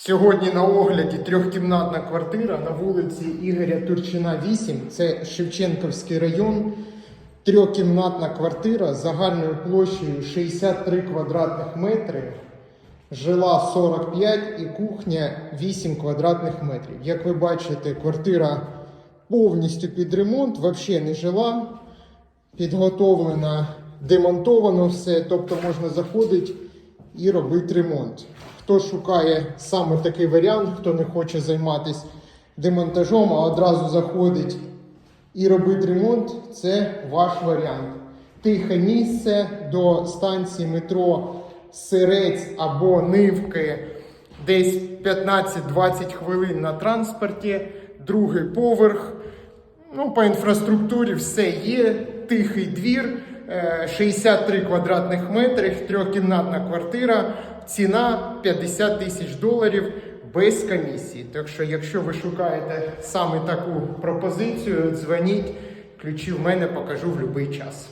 Сьогодні на огляді трьохкімнатна квартира на вулиці Ігоря Турчина, 8. Це Шевченківський район. Трьохкімнатна квартира з загальною площею 63 квадратних метри. Жила 45 і кухня 8 квадратних метрів. Як ви бачите, квартира повністю під ремонт, взагалі не жила, підготовлена, демонтовано все, тобто можна заходити і робити ремонт. Хто шукає саме такий варіант, хто не хоче займатися демонтажом, а одразу заходить і робить ремонт, це ваш варіант. Тихе місце до станції метро Сирець або Нивки, десь 15-20 хвилин на транспорті, другий поверх. Ну, по інфраструктурі все є. Тихий двір, е, 63 квадратних метри, трьохкімнатна квартира, ціна 50 тисяч доларів без комісії. Так що, якщо ви шукаєте саме таку пропозицію, дзвоніть, ключі в мене покажу в будь-який час.